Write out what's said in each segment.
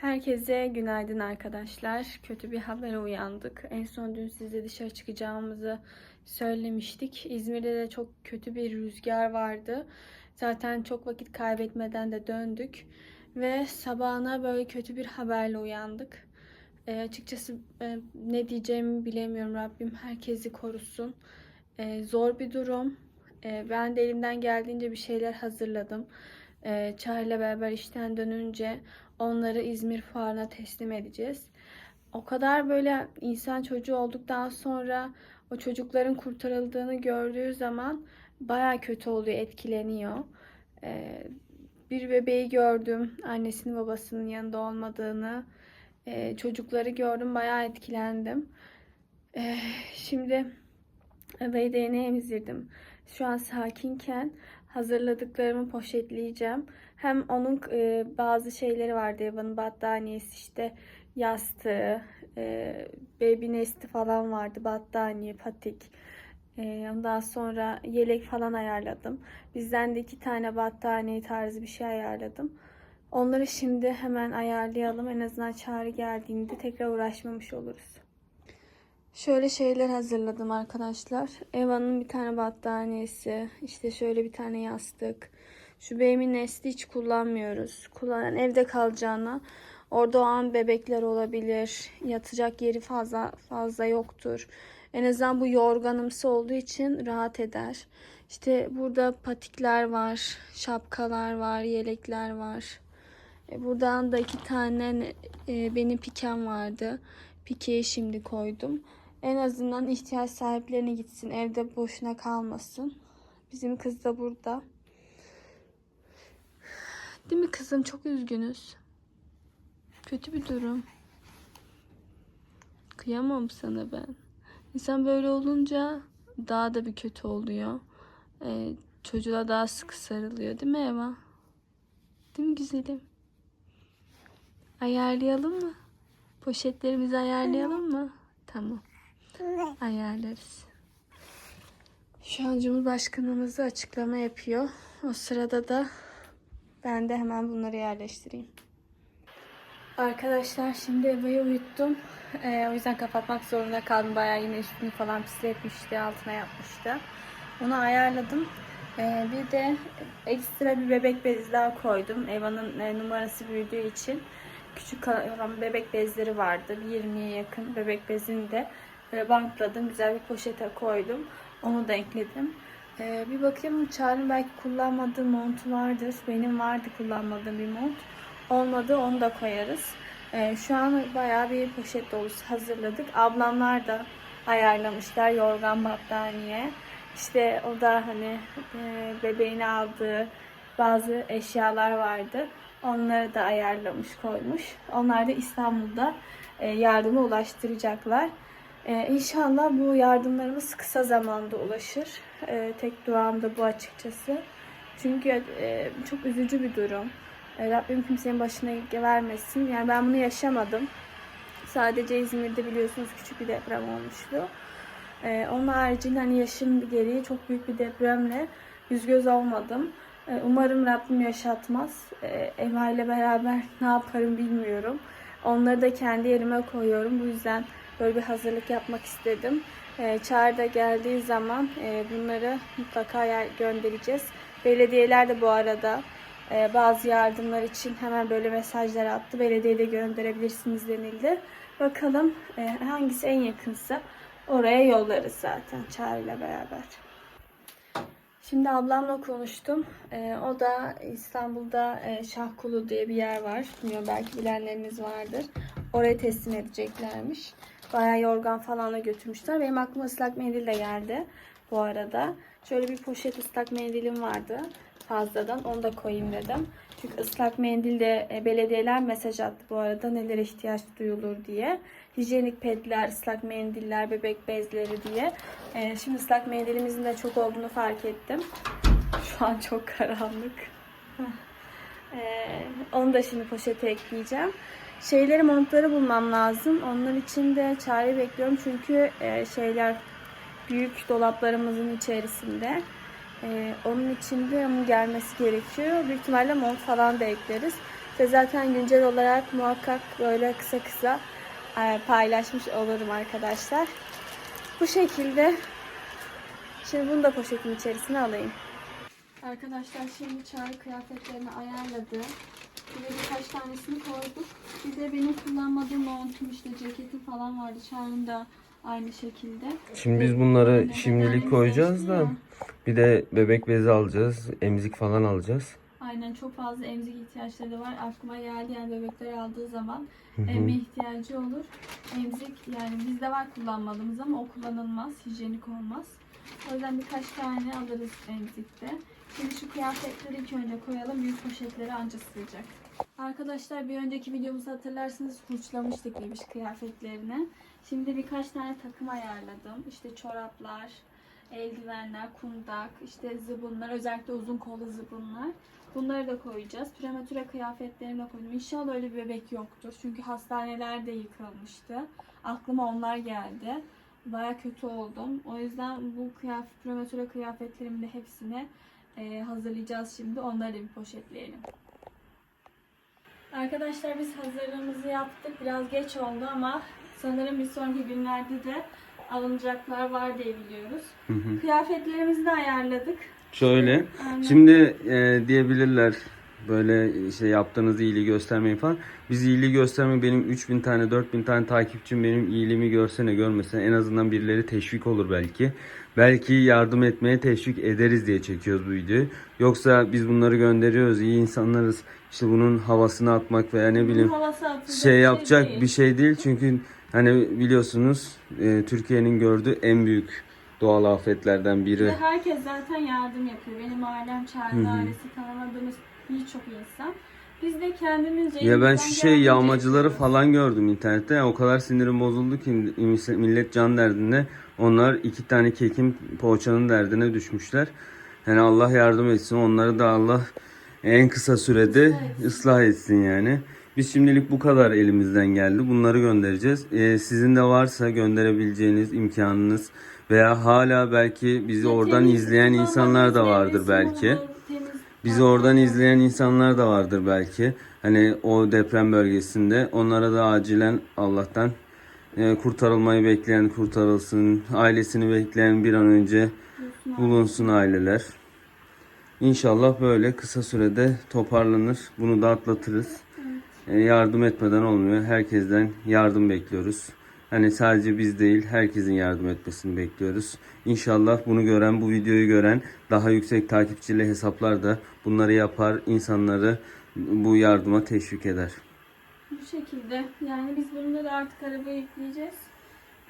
Herkese günaydın arkadaşlar. Kötü bir habere uyandık. En son dün size dışarı çıkacağımızı söylemiştik. İzmir'de de çok kötü bir rüzgar vardı. Zaten çok vakit kaybetmeden de döndük. Ve sabahına böyle kötü bir haberle uyandık. E, açıkçası e, ne diyeceğimi bilemiyorum. Rabbim herkesi korusun. E, zor bir durum. E, ben de elimden geldiğince bir şeyler hazırladım. E, Çağrı'yla beraber işten dönünce onları İzmir Fuarı'na teslim edeceğiz. O kadar böyle insan çocuğu olduktan sonra o çocukların kurtarıldığını gördüğü zaman baya kötü oluyor, etkileniyor. Ee, bir bebeği gördüm, annesinin babasının yanında olmadığını. Ee, çocukları gördüm, baya etkilendim. Ee, şimdi bebeği de emzirdim. Şu an sakinken hazırladıklarımı poşetleyeceğim. Hem onun e, bazı şeyleri vardı. Evan'ın battaniyesi işte yastığı, e, baby nesti falan vardı. Battaniye, patik. E, ondan sonra yelek falan ayarladım. Bizden de iki tane battaniye tarzı bir şey ayarladım. Onları şimdi hemen ayarlayalım. En azından çağrı geldiğinde tekrar uğraşmamış oluruz. Şöyle şeyler hazırladım arkadaşlar. Eva'nın bir tane battaniyesi, işte şöyle bir tane yastık. Şu beyimin nesli hiç kullanmıyoruz. Kullanan evde kalacağına orada o an bebekler olabilir. Yatacak yeri fazla fazla yoktur. En azından bu yorganımsı olduğu için rahat eder. İşte burada patikler var, şapkalar var, yelekler var. E, buradan da iki tane e, benim pikem vardı. Pikeyi şimdi koydum. En azından ihtiyaç sahiplerine gitsin. Evde boşuna kalmasın. Bizim kız da burada. Değil mi kızım? Çok üzgünüz. Kötü bir durum. Kıyamam sana ben. İnsan böyle olunca daha da bir kötü oluyor. Ee, çocuğa daha sıkı sarılıyor değil mi Eva? Değil mi güzelim? Ayarlayalım mı? Poşetlerimizi ayarlayalım mı? Tamam. Ayarlarız. Şu an Cumhurbaşkanımız da açıklama yapıyor. O sırada da ben de hemen bunları yerleştireyim. Arkadaşlar şimdi Eva'yı uyuttum. Ee, o yüzden kapatmak zorunda kaldım. Bayağı yine üstünü falan pisletmişti, altına yapmıştı. Onu ayarladım. Ee, bir de ekstra bir bebek bezi daha koydum. Eva'nın e, numarası büyüdüğü için. Küçük olan bebek bezleri vardı. 20'ye yakın bebek bezini de böyle bantladım. Güzel bir poşete koydum. Onu da ekledim. Ee, bir bakayım Çağrı'nın belki kullanmadığı montu vardır. Benim vardı kullanmadığım bir mont. Olmadı onu da koyarız. Ee, şu an bayağı bir poşet dolusu hazırladık. Ablamlar da ayarlamışlar yorgan battaniye. İşte o da hani e, bebeğini aldığı bazı eşyalar vardı. Onları da ayarlamış koymuş. Onlar da İstanbul'da e, yardıma ulaştıracaklar. E, inşallah bu yardımlarımız kısa zamanda ulaşır. E, tek duam da bu açıkçası. Çünkü e, çok üzücü bir durum. E, Rabbim kimsenin başına vermesin. Yani ben bunu yaşamadım. Sadece İzmir'de biliyorsunuz küçük bir deprem olmuştu. E, onun haricinde hani yaşım gereği çok büyük bir depremle yüz göz olmadım. E, umarım Rabbim yaşatmaz. E, Eva ile beraber ne yaparım bilmiyorum. Onları da kendi yerime koyuyorum. Bu yüzden böyle bir hazırlık yapmak istedim. E, Çağrı da geldiği zaman e, bunları mutlaka yer göndereceğiz. Belediyeler de bu arada e, bazı yardımlar için hemen böyle mesajlar attı. Belediyeye de gönderebilirsiniz denildi. Bakalım e, hangisi en yakınsa oraya yollarız zaten Çağrı ile beraber. Şimdi ablamla konuştum. O da İstanbul'da e, Şahkulu diye bir yer var. Bilmiyorum belki bilenleriniz vardır. Oraya teslim edeceklermiş. Bayağı yorgan falan da götürmüşler. Benim aklıma ıslak mendil de geldi bu arada. Şöyle bir poşet ıslak mendilim vardı fazladan. Onu da koyayım dedim. Çünkü ıslak mendil de e, belediyeler mesaj attı bu arada nelere ihtiyaç duyulur diye. Hijyenik pedler, ıslak mendiller, bebek bezleri diye. E, şimdi ıslak mendilimizin de çok olduğunu fark ettim. Şu an çok karanlık. E, onu da şimdi poşete ekleyeceğim. Şeyleri, montları bulmam lazım. Onlar için de çare bekliyorum. Çünkü e, şeyler büyük dolaplarımızın içerisinde. Ee, onun için de onun gelmesi gerekiyor. Büyük ihtimalle mont falan da ekleriz. Ve zaten güncel olarak muhakkak böyle kısa kısa e, paylaşmış olurum arkadaşlar. Bu şekilde Şimdi bunu da poşetin içerisine alayım. Arkadaşlar şimdi çağrı kıyafetlerini ayarladı. De birkaç tanesini koyduk. Bir de benim kullanmadığım montum işte ceketim falan vardı. Çağrı'nın da aynı şekilde. Şimdi biz bunları Aynen, şimdilik koyacağız da ya. bir de bebek bezi alacağız. Emzik falan alacağız. Aynen çok fazla emzik ihtiyaçları var. Aklıma geldi yani bebekler aldığı zaman emme ihtiyacı olur. Emzik yani bizde var kullanmadığımız ama o kullanılmaz. Hijyenik olmaz. O yüzden birkaç tane alırız emzikte. Şimdi şu kıyafetleri ilk önce koyalım. Büyük poşetlere anca sığacak. Arkadaşlar bir önceki videomuzu hatırlarsanız fırçalamıştık bebiş kıyafetlerini. Şimdi birkaç tane takım ayarladım. İşte çoraplar, eldivenler, kundak, işte zıbınlar, özellikle uzun kollu zıbınlar. Bunları da koyacağız. Prematüre kıyafetlerimi de koydum. İnşallah öyle bir bebek yoktur. Çünkü hastanelerde yıkılmıştı. Aklıma onlar geldi. Baya kötü oldum. O yüzden bu kıyafet, prematüre kıyafetlerimin de hepsini hazırlayacağız şimdi. Onları da bir poşetleyelim. Arkadaşlar biz hazırlığımızı yaptık. Biraz geç oldu ama sanırım bir sonraki günlerde de alınacaklar var diye biliyoruz. Hı hı. Kıyafetlerimizi de ayarladık. Şöyle. Aynen. Şimdi e, diyebilirler böyle işte yaptığınız iyiliği göstermeyin falan. Biz iyiliği gösterme benim 3000 tane 4000 tane takipçim benim iyiliğimi görsene görmesene en azından birileri teşvik olur belki. Belki yardım etmeye teşvik ederiz diye çekiyoruz bu videoyu. Yoksa biz bunları gönderiyoruz iyi insanlarız. İşte bunun havasını atmak veya ne bileyim atılacak şey yapacak bir şey değil. Çünkü hani biliyorsunuz e, Türkiye'nin gördüğü en büyük doğal afetlerden biri. Ve herkes zaten yardım yapıyor. Benim ailem, Çağrı'nın ailesi, tanımadığımız birçok insan. Biz de kendimizce Ya ben şu şey yağmacıları yapıyoruz. falan gördüm internette. Yani o kadar sinirim bozuldu ki millet can derdinde. Onlar iki tane kekin poğaçanın derdine düşmüşler. Yani Allah yardım etsin. Onları da Allah en kısa sürede ıslah etsin yani. Biz şimdilik bu kadar elimizden geldi. Bunları göndereceğiz. Ee, sizin de varsa gönderebileceğiniz imkanınız veya hala belki bizi oradan izleyen insanlar da vardır belki. Bizi oradan izleyen insanlar da vardır belki. Hani o deprem bölgesinde. Onlara da acilen Allah'tan e, kurtarılmayı bekleyen kurtarılsın. Ailesini bekleyen bir an önce bulunsun aileler. İnşallah böyle kısa sürede toparlanır. Bunu da atlatırız. E, yardım etmeden olmuyor. Herkesten yardım bekliyoruz. Hani sadece biz değil herkesin yardım etmesini bekliyoruz. İnşallah bunu gören, bu videoyu gören daha yüksek takipçili hesaplar da bunları yapar, insanları bu yardıma teşvik eder. Bu şekilde. Yani biz bunları da artık arabaya yükleyeceğiz.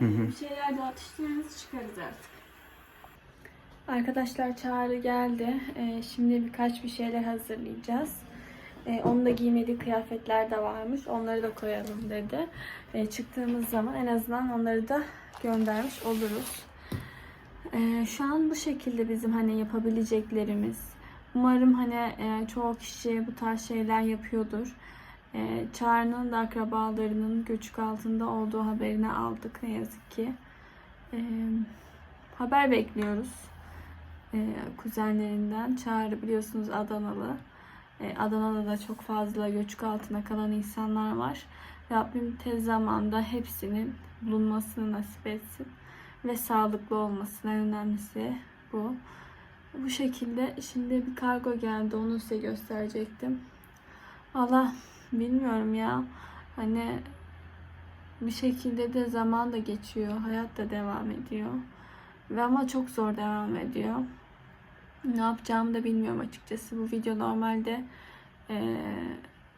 Bir şeyler de atıştırırız çıkarız artık. Arkadaşlar çağrı geldi. Ee, şimdi birkaç bir şeyler hazırlayacağız. Ee, onun da giymediği kıyafetler de varmış. Onları da koyalım dedi. Ee, çıktığımız zaman en azından onları da göndermiş oluruz. Ee, şu an bu şekilde bizim hani yapabileceklerimiz. Umarım hani e, çoğu kişi bu tarz şeyler yapıyordur. E, Çağrı'nın da akrabalarının göçük altında olduğu haberini aldık ne yazık ki. E, haber bekliyoruz e, kuzenlerinden. Çağrı biliyorsunuz Adanalı. E, Adana'da da çok fazla göçük altına kalan insanlar var. Rabbim tez zamanda hepsinin bulunmasını nasip etsin. Ve sağlıklı olmasın en önemlisi bu. Bu şekilde şimdi bir kargo geldi onu size gösterecektim. Allah bilmiyorum ya. Hani bir şekilde de zaman da geçiyor. Hayat da devam ediyor. Ve ama çok zor devam ediyor. Ne yapacağımı da bilmiyorum açıkçası. Bu video normalde eee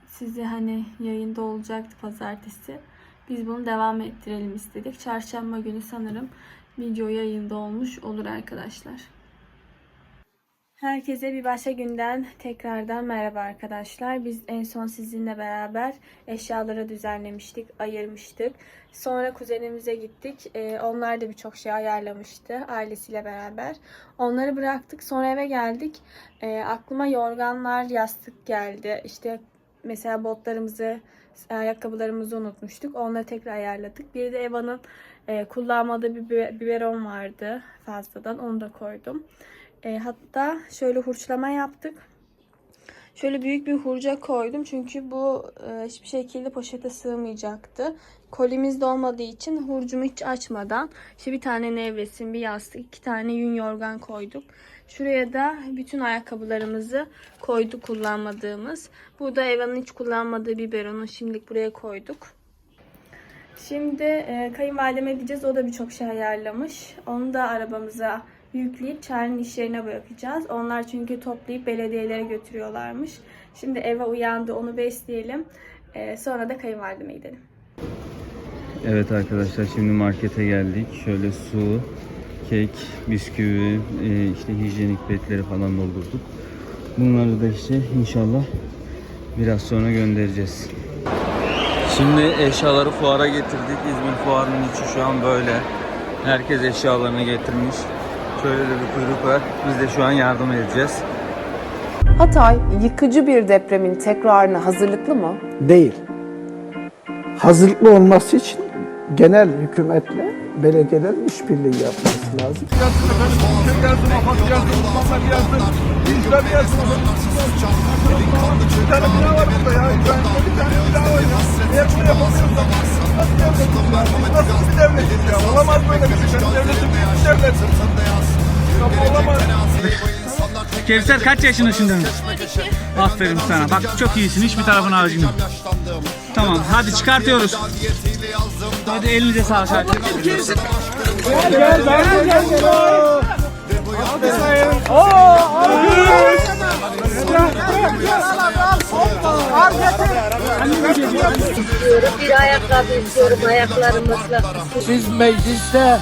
size hani yayında olacaktı pazartesi. Biz bunu devam ettirelim istedik. Çarşamba günü sanırım video yayında olmuş olur arkadaşlar. Herkese bir başka günden tekrardan merhaba arkadaşlar. Biz en son sizinle beraber eşyaları düzenlemiştik, ayırmıştık. Sonra kuzenimize gittik. Ee, onlar da birçok şey ayarlamıştı ailesiyle beraber. Onları bıraktık. Sonra eve geldik. Ee, aklıma yorganlar, yastık geldi. İşte mesela botlarımızı, ayakkabılarımızı unutmuştuk. Onları tekrar ayarladık. Bir de Eva'nın e, kullanmadığı bir bibe- biberon vardı fazladan. Onu da koydum. E, hatta şöyle hurçlama yaptık. Şöyle büyük bir hurca koydum çünkü bu e, hiçbir şekilde poşete sığmayacaktı. Kolimiz de olmadığı için hurcumu hiç açmadan işte bir tane nevresim, bir yastık, iki tane yün yorgan koyduk. Şuraya da bütün ayakkabılarımızı koyduk kullanmadığımız. Burada Eva'nın hiç kullanmadığı biberonu şimdilik buraya koyduk. Şimdi e, kayınvalideme gideceğiz. O da birçok şey ayarlamış. Onu da arabamıza yükleyip Çağrı'nın iş yerine bırakacağız. Onlar çünkü toplayıp belediyelere götürüyorlarmış. Şimdi eve uyandı onu besleyelim. E, sonra da kayınvalideme gidelim. Evet arkadaşlar şimdi markete geldik. Şöyle su, kek, bisküvi, e, işte hijyenik petleri falan doldurduk. Bunları da işte inşallah biraz sonra göndereceğiz. Şimdi eşyaları fuara getirdik. İzmir fuarının içi şu an böyle. Herkes eşyalarını getirmiş. Şöyle de bir kuyruk var. Biz de şu an yardım edeceğiz. Hatay yıkıcı bir depremin tekrarına hazırlıklı mı? değil. Hazırlıklı olması için genel hükümetle belediyelerin işbirliği yapması lazım. nasıl bir devletiz ya? Olamaz böyle bir şey. Devletin devlet. Kevser kaç yaşında şimdi? Aferin sana. Bak çok iyisin. Hiçbir tarafın yok. Tamam hadi çıkartıyoruz. Hadi elinize sağlık. Hadi. Bir ayakkabı istiyorum ayaklarımızla. Siz mecliste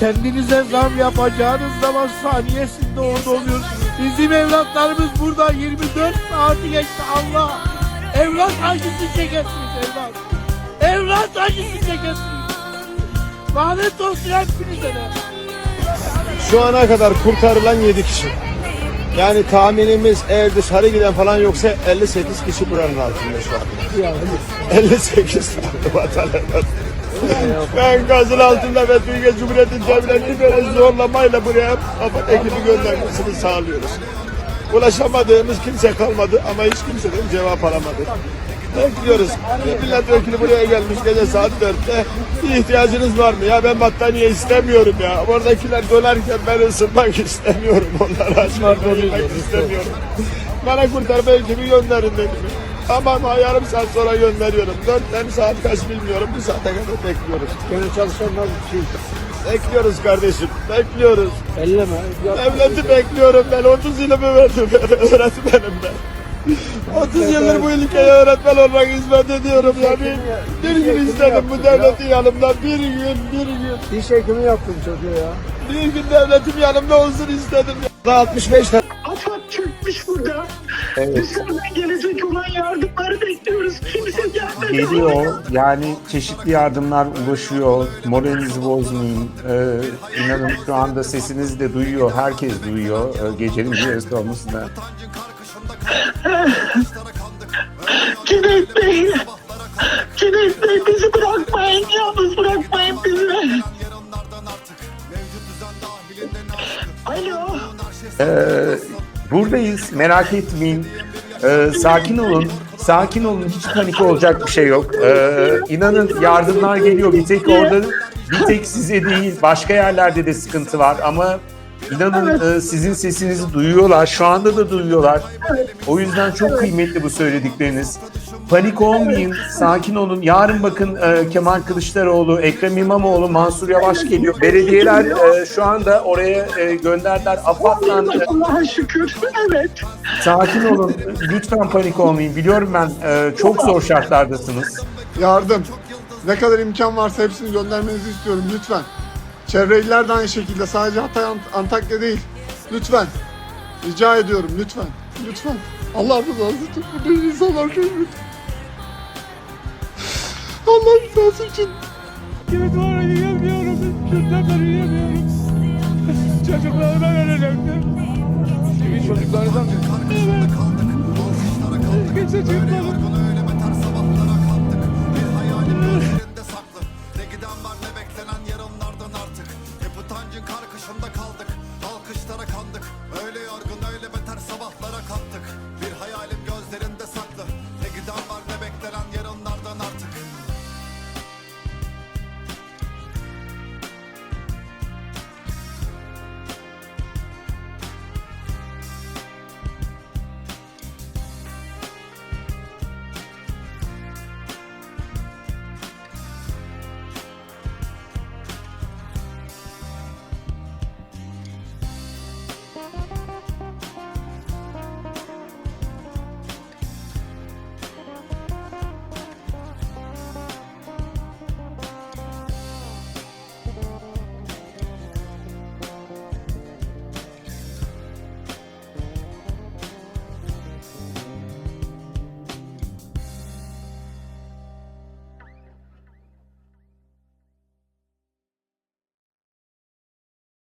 kendinize zam yapacağınız zaman saniyesinde orada oluyorsunuz. Bizim evlatlarımız burada 24 saati geçti Allah. Evlat acısı çekesiniz evlat. Evlat acısı çekesiniz. Lanet olsun hepinize de. Şu ana kadar kurtarılan 7 kişi. Yani tahminimiz eğer dışarı giden falan yoksa 58 kişi buranın altında şu an. 58 tane vatandaş. Ben gazın altında ve Türkiye Cumhuriyeti Devleti böyle zorlamayla buraya AFAD ekibi göndermesini sağlıyoruz. Ulaşamadığımız kimse kalmadı ama hiç kimseden cevap alamadık. Bekliyoruz. Bir milletvekili buraya gelmiş gece saat 4'te. Bir ihtiyacınız var mı? Ya ben battaniye istemiyorum ya. Oradakiler dönerken ben ısınmak istemiyorum. Onları açmak istemiyorum. Bana kurtarma ekibi gönderin dedim. Tamam ha, yarım saat sonra gönderiyorum. Dörtten saat kaç bilmiyorum. Bir saate kadar bekliyoruz. Gene çalışanlar bir şey. Bekliyoruz kardeşim. Bekliyoruz. Elleme. Devleti bekliyorum ben. 30 yılımı verdim öğretmenim ben. 30 yıldır bu ülkeye öğretmen olarak hizmet ediyorum ya. Bir, bir gün istedim bu devletin yanımda. Bir gün, bir gün. Diş hekimi yaptım çocuğa ya. Bir gün devletim yanımda olsun istedim. ya. 65 tane. Burada. Dışarıdan gelecek olan yardımları bekliyoruz. Kimse gelmedi. geliyor. Yani çeşitli yardımlar ulaşıyor. Moralinizi bozmayın. Ee, inanın şu anda sesinizi de duyuyor. Herkes duyuyor. Ee, gecenin bir yarısı olmasına. Cüneyt Bey. Cüneyt Bey bizi bırakmayın. Yalnız bırakmayın bizi. Alo. Ee, buradayız. Merak etmeyin. Ee, sakin olun. Sakin olun. Hiç panik olacak bir şey yok. Ee, inanın yardımlar geliyor. Bir tek orada bir tek size değil. Başka yerlerde de sıkıntı var ama inanın e, sizin sesinizi duyuyorlar. Şu anda da duyuyorlar. O yüzden çok kıymetli bu söyledikleriniz. Panik olmayın, sakin olun. Yarın bakın e, Kemal Kılıçdaroğlu, Ekrem İmamoğlu, Mansur Yavaş geliyor. Belediyeler e, şu anda oraya e, gönderdiler. AFAD'dan e, Allah'a şükür. Evet. sakin olun. Lütfen panik olmayın. Biliyorum ben e, çok zor şartlardasınız. Yardım. Ne kadar imkan varsa hepsini göndermenizi istiyorum lütfen. Çevre iller de aynı şekilde. Sadece Hatay, Ant- Antakya değil. Lütfen. Rica ediyorum lütfen. Lütfen. Allah rızası için bu insanlar ölmüş. Allah rızası için. Evet var yiyemiyorum. Çocuklardan yiyemiyorum. Çocuklardan ölecektim. Senin çocuklardan mı? Evet. Kimse çıkmadı.